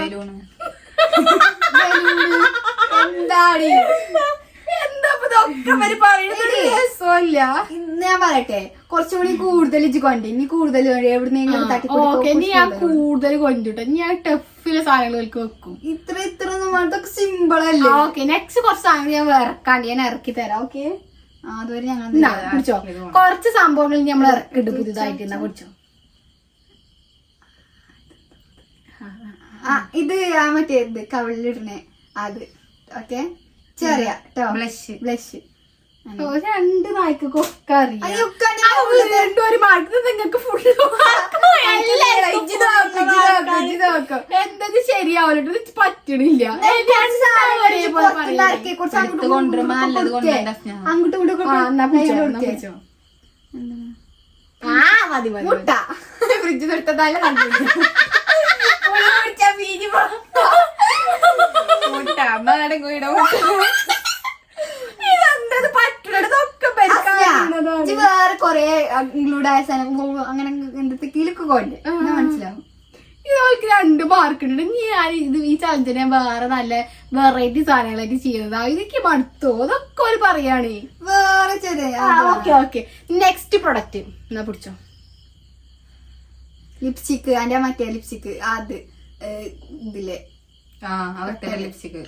എന്താടി? ഞാൻ പറയട്ടെ കുറച്ചുകൂടി കൂടുതൽ ഇജ്ജ് കൊണ്ട് ഇനി കൂടുതൽ എവിടുന്നെങ്കിലും ഇനി ഞാൻ തട്ടിക്കൂട്ടി കൂടുതൽ കൊണ്ടിട്ട്? നീ ഞാൻ ടഫിലെ സാധനങ്ങൾക്ക് വെക്കും. ഇത്ര ഇത്ര വേണ്ടതൊക്കെ സിമ്പിൾ അല്ലേ? ഓക്കെ നെക്സ്റ്റ് കുറച്ച് സാധനങ്ങൾ ഞാൻ ഇറക്കാണ്ട് ഞാൻ ഇറക്കി തരാം ഓക്കെ? ആ, അതുവരെ ഞങ്ങൾ കുറച്ച് സംഭവങ്ങൾ നമ്മൾ ഇറക്കിട്ട് പുതിയതായിട്ട് എന്നാ പിടിച്ചോ ആ ഇത് ആ മറ്റേ എന്ത് കവിളിലിടണേ അത്. ഓക്കെ? ചെറിയ കേട്ടോ ബ്ലഷ്. ബ്ലഷ്. രണ്ട് കണ്ണിന് ആ, ഒരു മാർക്ക് നിങ്ങക്ക് ഫുള്ള് എന്തത് ശരിയാവില്ല ഇത് പറ്റണില്ല. അങ്ങോട്ട്. മുട്ട. ഫ്രിഡ്ജ് തൊട്ടതല്ല മുട്ട അമ്മയുടെ കൂടെ മുട്ട. ഇതെന്തത്? ഇതൊക്കെ പരിക്കാവുന്നതാണ്. വേറെ കൊറേ ഇൻക്ലൂഡ് ആയ സ്ഥലം അങ്ങനെ എന്താ കൊണ്ട് മനസ്സിലാവും. ഇതോൾക്ക് രണ്ട് മാർക്ക് ഉണ്ട് ഇനി ഞാൻ ഇത് ഈ ചലഞ്ചിനെ വേറെ നല്ല വെറൈറ്റി സാധനങ്ങളായിട്ട് ചെയ്യുന്നതാ ഇതൊക്കെ മടുത്തോ? അതൊക്കെ ഒരു പറയാണേ. വേറെ ചെറിയ ഓക്കെ ഓക്കെ. നെക്സ്റ്റ് പ്രൊഡക്റ്റ് എന്നാ പിടിച്ചോ? ലിപ്സ്റ്റിക്ക് അതിന്റെ മറ്റേ ലിപ്സ്റ്റിക്ക് അത് ഇതിലെ. ഇതില്ലേ ആ അവരുടെ ലിപ്സ്റ്റിക്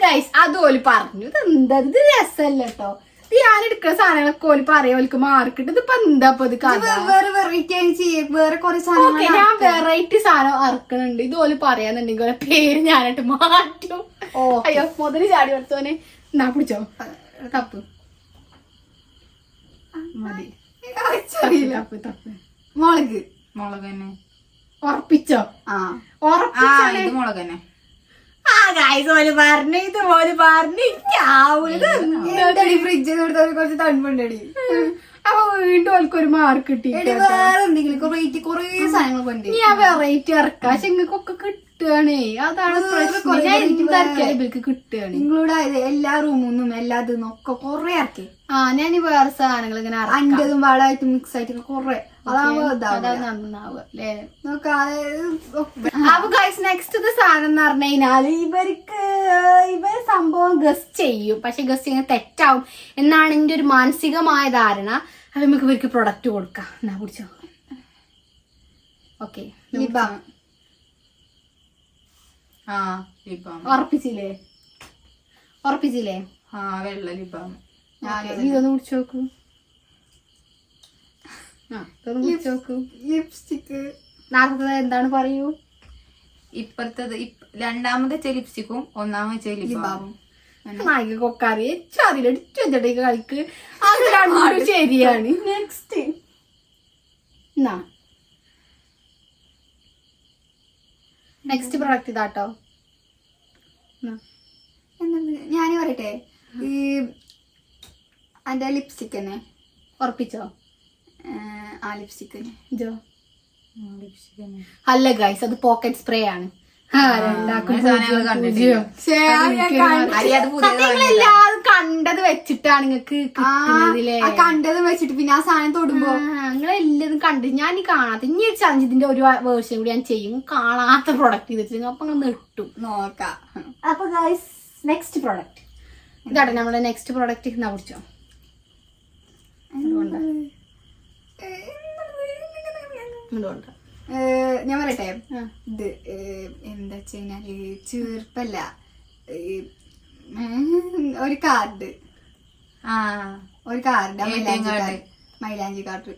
ഗൈസ് അത് ഓൽ പറഞ്ഞു. ഇത് എന്താ? ഇത് രസമല്ല കേട്ടോ ഇത് ഞാൻ എടുക്കുന്ന സാധനങ്ങളൊക്കെ ഓൽ പറയാ. ഓൽക്ക് മാർക്ക് ഇട്ട്. ഇതിപ്പോ എന്താ ഇത് വേറെ വെറൈറ്റി വേറെ കൊറേ സാധനങ്ങൾ ഞാൻ വെറൈറ്റി സാധനം ഇറക്കണുണ്ട് ഇത് ഓൽ പറയാന്നുണ്ടെങ്കിൽ ഓലെ പേര് ഞാനായിട്ട് മാറ്റും. ഓ. അയ്യോ മുതൽ ചാടി കൊടുത്തോനെ എന്നാ പിടിച്ചോ? തപ്പ്. മതി. തപ്പ്. തപ്പ്. മുളക്. മുളക് തന്നെ ഉറപ്പിച്ചോ? ആ. ആ ഇത് മുളക് തന്നെ ആ പറഞ്ഞു ഇത് പറഞ്ഞു. ഫ്രിഡ്ജ് കൊടുത്താൽ കുറച്ച് തണുപ്പുണ്ടടി അപ്പൊ വീണ്ടും ഓൽക്ക് ഒരു മാർക്ക് കിട്ടി എടി വേറെ എന്തെങ്കിലും കുറേ സാധനങ്ങൾ കൊണ്ട് ഇനി ആ വെറൈറ്റി ഇറക്കാം പക്ഷെ നിങ്ങൾക്കൊക്കെ കിട്ടുകയാണേ. അതാണ് വേറെ പ്രശ്നം. കുറേ ഞാൻ variety എന്തിറക്കിയാലും ഇവർക്ക് കിട്ടുകയാണ്. ഇൻക്ലൂഡ് എല്ലാ റൂമിന്നും എല്ലാതും ഒക്കെ കൊറേ ഇറക്കി. ആ ഞാൻ ഈ വേറെ സാധനങ്ങൾ ഇങ്ങനെ അഞ്ചതും പാടായിട്ട് മിക്സ് ആയിട്ട് കൊറേ. അതാ അപ്പൊ ഗൈസ് നെക്സ്റ്റ് സാധനം എന്ന് പറഞ്ഞു കഴിഞ്ഞാൽ ഇവർക്ക് ഇവർ സംഭവം ഗസ് ചെയ്യും. പക്ഷെ ഗസ് ചെയ്യുന്നത് തെറ്റാവും. എന്നാണ് എന്റെ ഒരു മാനസികമായ ധാരണ. അപ്പൊ നമുക്ക് ഇവർക്ക് പ്രൊഡക്റ്റ് കൊടുക്കാം. എന്നാ കുടിച്ചോ ഓക്കെ ഉറപ്പിച്ചില്ലേ? ഉറപ്പിച്ചില്ലേ? ആ വെള്ള ലിബാം ഞാൻ ഇതൊന്ന് കുടിച്ചു നോക്കൂ ആ ഇതൊന്ന് കുടിച്ചു നോക്കൂ ലിപ്സ്റ്റിക്ക് എന്താണ് പറയൂ? ഇപ്പഴത്തത് രണ്ടാമത് രണ്ടാമത്തെ വെച്ച ലിപ്സ്റ്റിക്കും ഒന്നാമത്തെ വെച്ച ലിപ്സ്റ്റിക്കും നായിക കൊക്കാറി. അതിലടിച്ചു വെച്ചിട്ടേക്ക് കളിക്ക്. അത് രണ്ടും ശരിയാണ്. നെക്സ്റ്റ് എന്നാ. നെക്സ്റ്റ് പ്രൊഡക്റ്റ് ഇതാട്ടോ. ഞാൻ പറയട്ടെ. ഈ എന്റെ ലിപ്സ്റ്റിക് തന്നെ ഉറപ്പിച്ചോ? ആ ലിപ്സ്റ്റിക് ഇതോ? അല്ല ഗൈസ് അത് പോക്കറ്റ് സ്പ്രേ ആണ്. അങ്ങനെ കണ്ടത് വെച്ചിട്ടാണ് നിങ്ങക്ക് കണ്ടത് വെച്ചിട്ട് പിന്നെ ആ സാധനം തൊടുമ്പോ നിങ്ങൾ എല്ലാതും കണ്ട് ഞാൻ ഈ കാണാത്ത ഇനി ഒരു ചലഞ്ച് ഇതിന്റെ ഒരു വേർഷൻ കൂടി ഞാൻ ചെയ്യും. കാണാത്ത പ്രൊഡക്റ്റ് ചെയ്തിട്ട് അപ്പൊ നിങ്ങൾ നെട്ടും നോക്കാം. അപ്പൊ ഗൈസ് നെക്സ്റ്റ് പ്രൊഡക്റ്റ് ഇതാട്ടെ നമ്മുടെ നെക്സ്റ്റ് പ്രൊഡക്റ്റ് കുറിച്ചോ ഇതുകൊണ്ട് ഞാൻ പറയട്ടെ. ഇത് എന്താ വെച്ച് കഴിഞ്ഞാൽ ചീർപ്പല്ല. ഒരു കാർഡ്. ആ. ഒരു കാർഡ് മൈലാഞ്ചി കാർഡ്. മൈലാഞ്ചി കാർഡ്.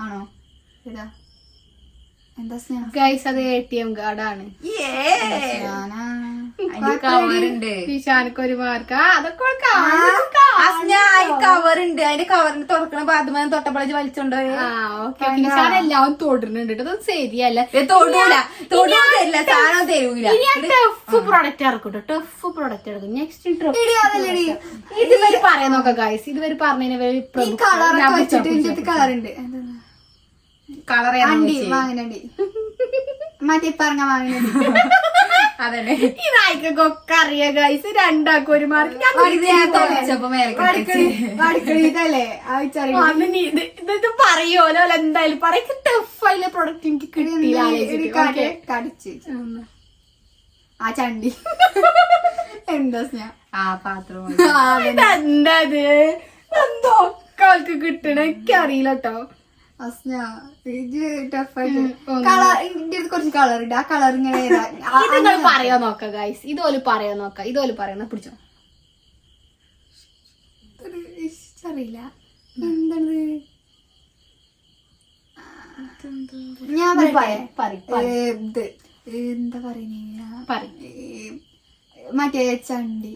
ആണോ? ഏതാ? എന്താ സ്നേഹം? ഗൈസ് അത് എ ടി എം കാർഡാണ് അതിന്റെ കവറുണ്ട് ഒരു മാർക്ക്. അതൊക്കെ അതിന്റെ കവറിന് തുറക്കണ ബാത്റൂമിൽ തൊട്ടപ്പളജ് വലിച്ചോണ്ടോ ആ ഓക്കെ. വിശാൻ എല്ലാം തൊടുന്നുണ്ട് കേട്ടോ അത് ശരിയല്ല. തൊടൂല. തൊടൂല സാധനം തരൂല. ടഫ് പ്രൊഡക്റ്റ് ഇറക്കും കേട്ടോ ടഫ് പ്രൊഡക്റ്റ് ഇറക്കും. നെക്സ്റ്റ്. ഇതുവരെ പറയാൻ നോക്കാം ഗൈസ് ഇതുവരെ പറഞ്ഞതിന് ഇതിന്റെ കളർ മറ്റേ പറഞ്ഞ വാങ്ങനണ്ടി അതന്നെ. ഈ നായിക്കൊക്കെ അറിയാം ഗൈസ് രണ്ടാക്കും ഒരു മാർക്ക് ഞാൻ ആ ഇത് പറയുമല്ലോ എന്തായാലും പറയും. ടഫ് ആയില്ല പ്രൊഡക്റ്റ് എനിക്ക് കിട്ടിയില്ല. കടിച്ച്. ആ ചണ്ടി. എന്താ സ്നേഹ? ആ പാത്രം എന്താ അത് എന്തൊക്കെ ആൾക്ക് കിട്ടണ? എനിക്ക് അറിയില്ല കേട്ടോ ഇത് നിങ്ങൾ പറയാൻ നോക്ക ഗൈസ് ഇതുപോലെ പറയാൻ നോക്ക. ഇതുപോലെ പറയുന്ന പിടിച്ചോ. അറിയില്ല. എന്താണ് ഞാൻ എന്താ പറയുന്ന പറയ്. മറ്റേ ചണ്ടി.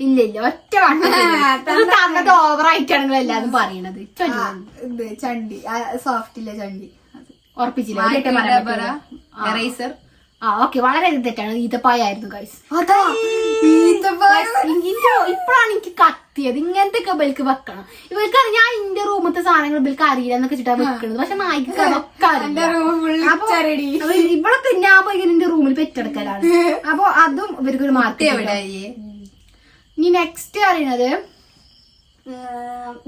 ഇല്ല ഇല്ല ഒറ്റ തന്നത് ഓവർ ആയിട്ടാണ് നിങ്ങൾ എല്ലാതും പറയണത് ചണ്ടി സോഫ്റ്റ് ഇല്ല ചണ്ടി. ഉറപ്പിച്ചില്ല. ആ ഓക്കെ വളരെ തെറ്റാണ്. തെറ്റാണ് ഈത്തപ്പായായിരുന്നു ഗൈസ്. ഇപ്പോഴാണ് എനിക്ക് കത്തിയത്. ഇങ്ങനത്തെ ഒക്കെ ബൽക്ക് വെക്കണം. ഇവർക്ക് ഞാൻ ഇന്റെ റൂമത്തെ സാധനങ്ങൾ ബൽക്ക് അറിയില്ല എന്നൊക്കെ വെച്ചിട്ടാ വെക്കണത്. പക്ഷെ നായിക്ക് അതൊക്കെ പിന്നെ ഇവിടെ തിന്നാൻ പോയി എന്റെ റൂമിൽ പെറ്റെടുക്കലാണ്. അപ്പൊ അതും ഇവർക്ക് ഒരു മാറ്റി എവിടെ. ഇനി നെക്സ്റ്റ് അറിയണത്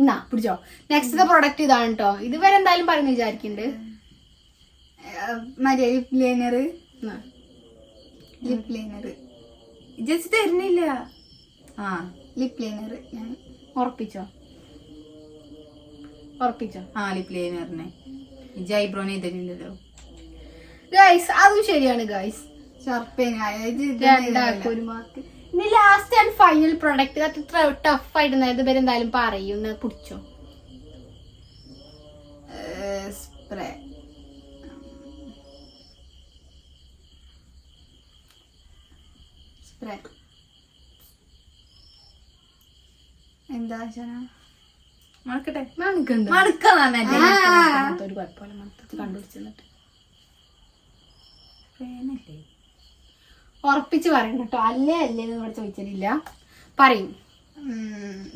എന്നാ പിടിച്ചോ. നെക്സ്റ്റ് പ്രൊഡക്റ്റ് ഇതാണ് കേട്ടോ ഇതുവരെ എന്തായാലും പറഞ്ഞു വിചാരിക്കുന്നുണ്ട് മര്യാദ മറ്റേ ലൈനർ. ലിപ് ലൈനർ ജസ്റ്റ് തരുന്നില്ല. ആ. ലിപ് ലൈനർ ഞാൻ ഉറപ്പിച്ചോ? ഉറപ്പിച്ചോ? ആ ലിപ് ലൈനറിനെ ജൈബ്രോനെ ചെയ്തിട്ടുണ്ടല്ലോ ഗൈസ് അതും ശരിയാണ് ഗൈസ് ഒരു മാർക്ക് ഇനി ലാസ്റ്റ് ആൻഡ് ഫൈനൽ പ്രൊഡക്റ്റ് അത്ര ടഫ് ആയിട്ട് ഇത് വരെ എന്തായാലും പറയും. പിടിച്ചോ? സ്പ്രേ സ്പ്രേ എന്താ ശന? മണക്കട്ടെ. മണക്കുണ്ട് മണക്കാന്നെ മണത്ത് ഒരു കുഴപ്പമില്ല. മണത്ത് കണ്ടുപിടിച്ചെന്നിട്ട് ഉറപ്പിച്ച് പറയണം കേട്ടോ. അല്ലേ അല്ലേ എന്ന് ഇവിടെ ചോദിച്ചിട്ടില്ല. പറയും.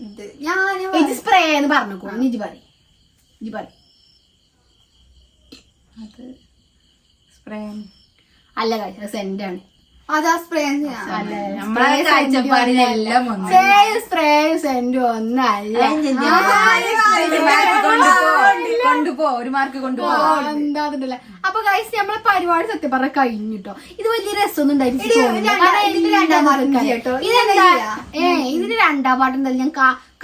ഇത് ഞാൻ ഇത് സ്പ്രേ എന്ന് പറഞ്ഞോക്കോ ഇജ്ജ് പറയും. ഇജ്ജ് പറയും. അത് സ്പ്രേ അല്ല കഴിച്ച സെന്റാണ് അതാ സ്പ്രേ സ്പ്രേ സെന്റ് ഒന്നല്ല കൊണ്ടുപോ കൊണ്ടുപോ ഒരു മാർക്ക് കൊണ്ടുപോ. എന്താ അതിണ്ടല്ലേ അപ്പൊ ഗൈസ് നമ്മളെ പരിപാടി സത്യം പറഞ്ഞ കഴിഞ്ഞിട്ടോ? ഇത് വലിയ രസമൊന്നും ഇതിന്റെ രണ്ടാം ഏ ഇതിന് രണ്ടാം പാട്ട് എന്തായാലും ഞാൻ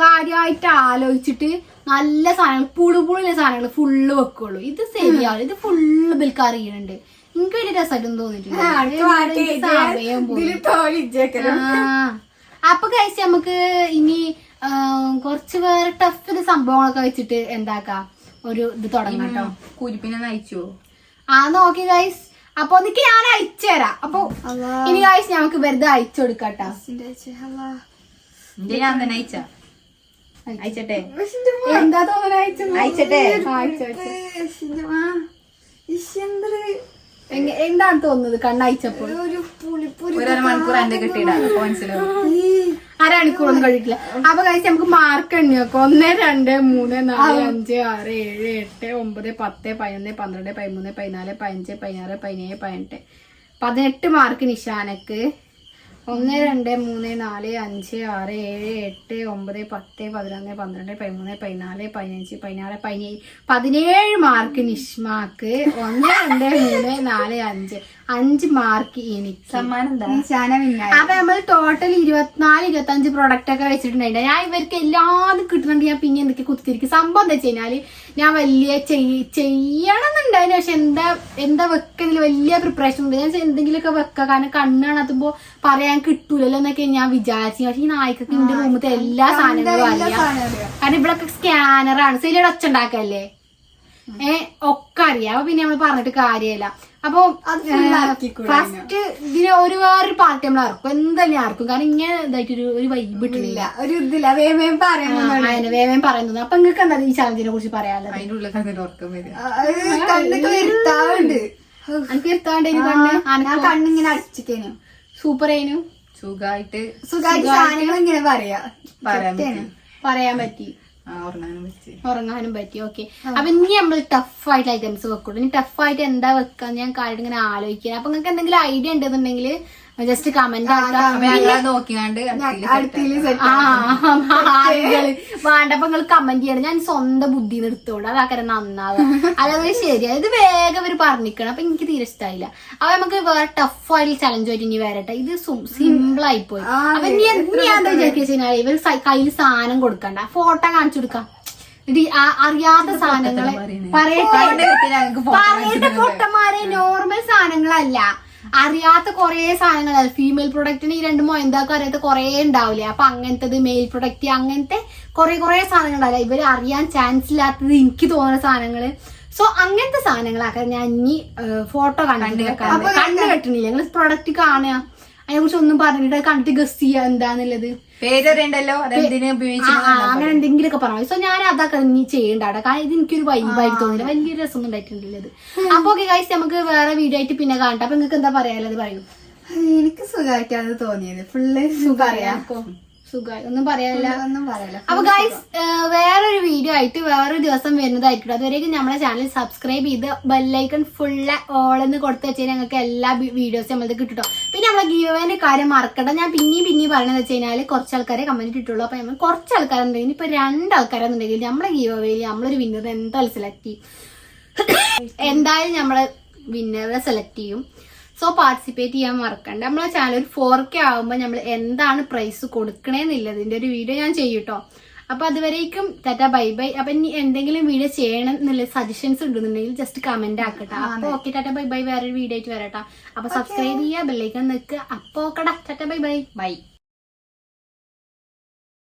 കാര്യമായിട്ട് ആലോചിച്ചിട്ട് നല്ല സാധനങ്ങൾ പുളുപുളിലെ സാധനങ്ങൾ ഫുള്ള് വെക്കുള്ളൂ. ഇത് ശരിയാണ് ഇത് ഫുള്ള് ബിൽക്ക് എനിക്ക് വലിയ പോയി. ആ. അപ്പൊ കഴിച്ച് നമുക്ക് ഇനി കുറച്ച് വേറെ ടഫ് സംഭവങ്ങളൊക്കെ വെച്ചിട്ട് എന്താക്കാം? ഒരു ഇത് തുടങ്ങാം കേട്ടോ. കുരിപ്പിനെ നയിച്ചോ ആ നോക്കി ഗൈസ് അപ്പൊ നിക്ക് ഞാൻ അയച്ചു തരാം. അപ്പൊ ഇനി ഗൈസ് ഞങ്ങക്ക് വെറുതെ അയച്ചു കൊടുക്കാട്ടോ. ഞാൻ തന്നെ അയച്ച. അയച്ചട്ടെ. എന്താ തോന്നുന്നു അയച്ചു. അയച്ചട്ടെ. എന്താണ് തോന്നുന്നത് കണ്ണയച്ചപ്പോൾ? ഒരു പുളിപ്പൊരു ഒരു അരമണിക്കൂർ എന്റെ കിട്ടിയിടാ അരമണിക്കൂറൊന്നും കഴിക്കില്ല അപ്പൊ കഴിച്ച് നമുക്ക് മാർക്ക് എണ്ണി നോക്കാം ഒന്ന് രണ്ട് മൂന്ന് നാല് അഞ്ച് ആറ് ഏഴ് എട്ട് ഒമ്പത് പത്ത് പതിനൊന്ന് പന്ത്രണ്ട് പതിമൂന്ന് പതിനാല് പതിനഞ്ച് പതിനാറ് പതിനേഴ് പതിനെട്ട്. പതിനെട്ട് മാർക്ക് നിഷാനക്ക്. ഒന്ന് രണ്ട് മൂന്ന് നാല് അഞ്ച് ആറ് ഏഴ് എട്ട് ഒമ്പത് പത്ത് പതിനൊന്ന് പന്ത്രണ്ട് പതിമൂന്ന് പതിനാല് പതിനഞ്ച് പതിനാറ് പതിനേഴ് പതിനേഴ് മാർക്ക് നിഷ്മാക്ക്. ഒന്ന് രണ്ട് മൂന്ന് നാല് അഞ്ച്. അഞ്ച് മാർക്ക് എനിക്ക്. സമ്മാനം അപ്പൊ നമ്മൾ ടോട്ടൽ ഇരുപത്തിനാല് ഇരുപത്തി അഞ്ച് പ്രൊഡക്റ്റ് ഒക്കെ വെച്ചിട്ടുണ്ടായിട്ട് ഞാൻ ഇവർക്ക് എല്ലാതും കിട്ടുന്നുണ്ട് ഞാൻ പിന്നെ എന്തൊക്കെ കുത്തിരിക്കും സംഭവം എന്താ വെച്ച് കഴിഞ്ഞാൽ ഞാൻ വലിയ ചെയ്- ചെയ്യണമെന്നുണ്ടായിരുന്നു പക്ഷെ എന്താ എന്താ വെക്കുന്നതിൽ വലിയ പ്രിപ്പറേഷൻ ഉണ്ട് ഞാൻ എന്തെങ്കിലുമൊക്കെ വെക്കുക കാരണം കണ്ണാണത്തുമ്പോ പറയാൻ കിട്ടൂലല്ലോ എന്നൊക്കെ ഞാൻ വിചാരിച്ചു. പക്ഷെ ഈ നായ്ക്കൊക്കെ എന്റെ റൂമത്തെ എല്ലാ സാധനങ്ങളും അറിയാം. കാരണം ഇവിടൊക്കെ സ്കാനറാണ് സെലിയുടെ ഒച്ച ഉണ്ടാക്കല്ലേ? ഏ ഒക്കെ അറിയാം. അപ്പൊ പിന്നെ നമ്മൾ പറഞ്ഞിട്ട് കാര്യമില്ല. അപ്പൊ അത് ഫസ്റ്റ് ഇതിന് ഒരു വേറൊരു പാർട്ടി നമ്മൾ ഇറക്കും എന്തായാലും ആർക്കും കാരണം ഇങ്ങനെ ഇതായിട്ടൊരു ഒരു വൈബ് ഇട്ടില്ല ഒരു ഇതില്ല. വേവേം പറയുന്നത് വേവേം പറയുന്നത് അപ്പൊ നിങ്ങൾക്ക് എന്താ ഈ ചലഞ്ചിനെ കുറിച്ച് പറയാനുള്ളത്? അതിനുള്ള എനിക്ക് കണ്ണ്? ഞാൻ കണ്ണിങ്ങനെ അടിച്ചിട്ടേനു. സൂപ്പർ ആയിരുന്നു സുഖമായിട്ട് സുഖമായിട്ട് സാധനങ്ങൾ ഇങ്ങനെ പറയാ. പറയാൻ. പറ്റി. ഉറങ്ങാനും പറ്റി. ഓക്കെ അപ്പൊ ഇനി നമ്മൾ ടഫ് ആയിട്ട് ഐറ്റംസ് വെക്കുള്ളൂ. ഇനി ടഫ് ആയിട്ട് എന്താ വെക്കാന്ന് ഞാൻ കാര്യം ഇങ്ങനെ ആലോചിക്കുക അപ്പൊ നിങ്ങൾക്ക് എന്തെങ്കിലും ഐഡിയ ഉണ്ടെന്നുണ്ടെങ്കിൽ ജസ്റ്റ് കമന്റ് വേണ്ടപ്പോ നിങ്ങൾ കമന്റ് ചെയ്യണം. ഞാൻ സ്വന്തം ബുദ്ധി നിർത്തോളൂ അതാക്കര നന്നാവുക അതേപോലെ ശരിയാ ഇത് വേഗം ഒരു പറഞ്ഞിക്കണം. അപ്പൊ എനിക്ക് തീരെ ഇഷ്ടമായില്ല അപ്പൊ നമുക്ക് വേറെ ടഫ് ആയിട്ട് ചലഞ്ച് ആയിട്ട് ഇനി വരട്ടെ. ഇത് സിമ്പിൾ ആയി പോയി അപ്പൊ ഇനി എന്ത് വിചാരിച്ചാൽ ഇവർ കയ്യിൽ സാധനം കൊടുക്കണ്ട. ഫോട്ടോ കാണിച്ചു കൊടുക്കാം. ഇത് അറിയാത്ത സാധനങ്ങളെ. പറയട്ടെ. പറയട്ടെ പൊട്ടന്മാരെ. നോർമൽ സാധനങ്ങളല്ല. അറിയാത്ത കുറെ സാധനങ്ങൾ ഫീമെയിൽ പ്രൊഡക്റ്റിന് ഈ രണ്ട് മൊയന്താക്കും അറിയാത്ത കുറെ ഉണ്ടാവില്ലേ? അപ്പൊ അങ്ങനത്തത് മെയിൽ പ്രൊഡക്റ്റ് അങ്ങനത്തെ കുറെ കുറെ സാധനങ്ങൾ ഉണ്ടാവില്ല ഇവർ അറിയാൻ ചാൻസ് ഇല്ലാത്തത് എനിക്ക് തോന്നുന്ന സാധനങ്ങൾ. സോ അങ്ങനത്തെ സാധനങ്ങളാക്കാൻ ഞാൻ ഇനി ഫോട്ടോ കണ്ടു കണ്ടു കെട്ടണില്ല ഞങ്ങൾ പ്രൊഡക്റ്റ് കാണുക. അതിനെ കുറിച്ച് ഒന്നും പറഞ്ഞിട്ട് കണ്ടി കണ്ടിട്ട് ഗസ് ചെയ്യുക എന്താന്നുള്ളത്. പേരറിയണ്ടല്ലോ? അങ്ങനെ എന്തെങ്കിലുമൊക്കെ പറഞ്ഞു സോ ഞാൻ അതൊക്കെ ഇനി ചെയ്യണ്ട കാരണം ഇത് എനിക്കൊരു വൈബായിട്ട് തോന്നില്ല. വലിയ രസം ഉണ്ടായിട്ടുണ്ടല്ലത് അപ്പൊ ഓക്കെ ഗൈസ് നമുക്ക് വേറെ വീഡിയോ ആയിട്ട് പിന്നെ കാണട്ടെ അപ്പൊ നിങ്ങൾക്ക് എന്താ പറയാനുള്ളത് പറയൂ. എനിക്ക് സുഖമായിട്ടാണ് തോന്നിയത്. ഫുള്ള് സുഖറിയാം സുഖമായി. ഒന്നും പറയാനില്ല. ഒന്നും പറയാനില്ല അപ്പൊ ഗൈസ് വേറൊരു വീഡിയോ ആയിട്ട് വേറൊരു ദിവസം വരുന്നതായിരിക്കും. അതുവരേക്കും നമ്മുടെ ചാനൽ സബ്സ്ക്രൈബ് ചെയ്ത് ബെല്ലൈക്കൺ ഫുള്ള് ഓൾ എന്ന് കൊടുത്ത് വെച്ചാൽ ഞങ്ങൾക്ക് എല്ലാ വീഡിയോസും നമ്മളത് കിട്ടും പിന്നെ നമ്മളെ ഗീവേന്റെ കാര്യം മറക്കണ്ട. ഞാൻ പിന്നെയും പിന്നെയും പറയണെന്ന് വെച്ച് കഴിഞ്ഞാൽ കുറച്ച് ആൾക്കാരെ കമന്റ് ഇട്ടുള്ളൂ അപ്പൊ നമ്മൾ കുറച്ച് ആൾക്കാരുണ്ടെങ്കിൽ ഇപ്പൊ രണ്ട് ആൾക്കാരെന്നുണ്ടെങ്കിൽ നമ്മളെ ഗീവേയിൽ നമ്മളൊരു വിന്നർ എന്തായാലും സെലക്ട് ചെയ്യും. എന്തായാലും നമ്മളെ വിന്നറെ സെലക്ട് ചെയ്യും. സോ പാർട്ടിസിപ്പേറ്റ് ചെയ്യാൻ മറക്കണ്ട. നമ്മളെ ചാനൽ ഒരു ഫോർ കെ ആകുമ്പോൾ നമ്മൾ എന്താണ് പ്രൈസ് കൊടുക്കണേന്നുള്ളതിന്റെ ഒരു വീഡിയോ ഞാൻ ചെയ്യും കേട്ടോ അപ്പൊ അതുവരേക്കും ടാറ്റ ബൈ ബൈ. അപ്പൊ ഇനി എന്തെങ്കിലും വീഡിയോ ചെയ്യണം എന്നുള്ള സജഷൻസ് ഉണ്ടെന്നുണ്ടെങ്കിൽ ജസ്റ്റ് കമന്റ് ആക്കട്ടെ. അപ്പൊ ഓക്കെ ടാറ്റ ബൈ ബൈ. വേറൊരു വീഡിയോ ആയിട്ട് വരട്ടെ. അപ്പൊ സബ്സ്ക്രൈബ് ചെയ്യുക ബെല്ലൈക്കൺ നിൽക്കുക അപ്പൊ okay Tata bye bye. By